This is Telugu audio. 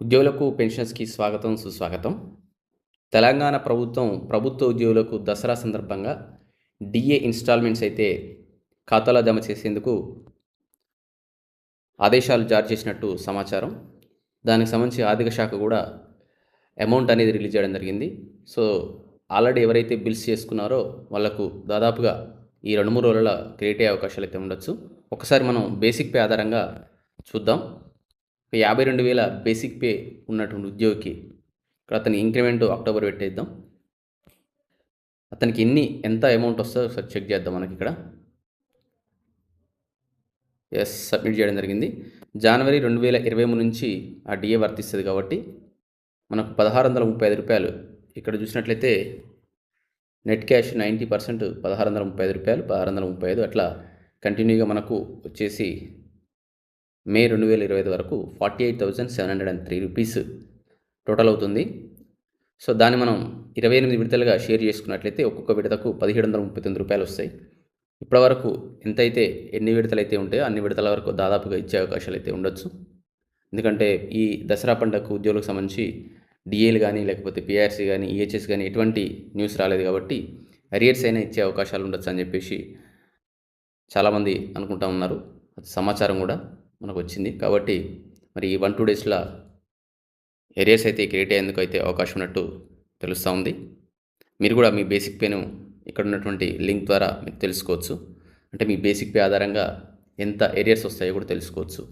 ఉద్యోగులకు పెన్షన్స్కి స్వాగతం సుస్వాగతం. తెలంగాణ ప్రభుత్వం ప్రభుత్వ ఉద్యోగులకు దసరా సందర్భంగా డిఏ ఇన్స్టాల్మెంట్స్ అయితే ఖాతాలో జమ చేసేందుకు ఆదేశాలు జారీ చేసినట్టు సమాచారం. దానికి సంబంధించి ఆర్థిక శాఖ కూడా అమౌంట్ అనేది రిలీజ్ చేయడం జరిగింది. సో ఆల్రెడీ ఎవరైతే బిల్స్ చేసుకున్నారో వాళ్ళకు దాదాపుగా ఈ రెండు మూడు రోజుల క్రియేట్ అయ్యే అవకాశాలు అయితే ఉండొచ్చు. ఒకసారి మనం బేసిక్ పే ఆధారంగా చూద్దాం. ఒక యాభై రెండు వేల బేసిక్ పే ఉన్నటువంటి ఉద్యోగికి ఇక్కడ అతని ఇంక్రిమెంట్ అక్టోబర్ పెట్టేద్దాం. అతనికి ఎన్ని ఎంత అమౌంట్ వస్తుందో ఒకసారి చెక్ చేద్దాం మనకి ఇక్కడ. ఎస్ సబ్మిట్ చేయడం జరిగింది. జనవరి రెండు వేల ఇరవై మూడు నుంచి ఆ డిఏ వర్తిస్తుంది కాబట్టి మనకు పదహారు వందల ముప్పై ఐదు రూపాయలు. ఇక్కడ చూసినట్లయితే నెట్ క్యాష్ నైంటీ పర్సెంట్ పదహారు వందల ముప్పై ఐదు రూపాయలు పదహారు వందల ముప్పై ఐదు అట్లా కంటిన్యూగా మనకు వచ్చేసి మే రెండు వేల ఇరవై ఐదు వరకు forty eight thousand seven hundred and three rupees total అవుతుంది. సో దాన్ని మనం ఇరవై ఎనిమిది విడతలుగా షేర్ చేసుకున్నట్లయితే ఒక్కొక్క విడతకు పదిహేడు వందల ముప్పై తొమ్మిది రూపాయలు వస్తాయి. ఇప్పటివరకు ఎంతైతే ఎన్ని విడతలు అయితే ఉంటాయో అన్ని విడతల వరకు దాదాపుగా ఇచ్చే అవకాశాలు అయితే ఉండొచ్చు. ఎందుకంటే ఈ దసరా పండుగకు ఉద్యోగులకు సంబంధించి డిఏలు కానీ లేకపోతే పిఆర్సీ కానీ ఈహెచ్ఎస్ కానీ ఎటువంటి న్యూస్ రాలేదు కాబట్టి అరియర్స్ అయినా ఇచ్చే అవకాశాలు ఉండొచ్చు అని చెప్పేసి చాలామంది అనుకుంటా ఉన్నారు. సమాచారం కూడా. మనకు వచ్చింది కాబట్టి మరి ఈ వన్ టూ డేస్లో ఏరియాస్ అయితే క్రియేట్ అయ్యేందుకు అయితే అవకాశం ఉన్నట్టు తెలుస్తూ ఉంది. మీరు కూడా మీ బేసిక్ పేను ఇక్కడ ఉన్నటువంటి లింక్ ద్వారా మీకు తెలుసుకోవచ్చు. అంటే మీ బేసిక్ పే ఆధారంగా ఎంత ఏరియాస్ వస్తాయో కూడా తెలుసుకోవచ్చు.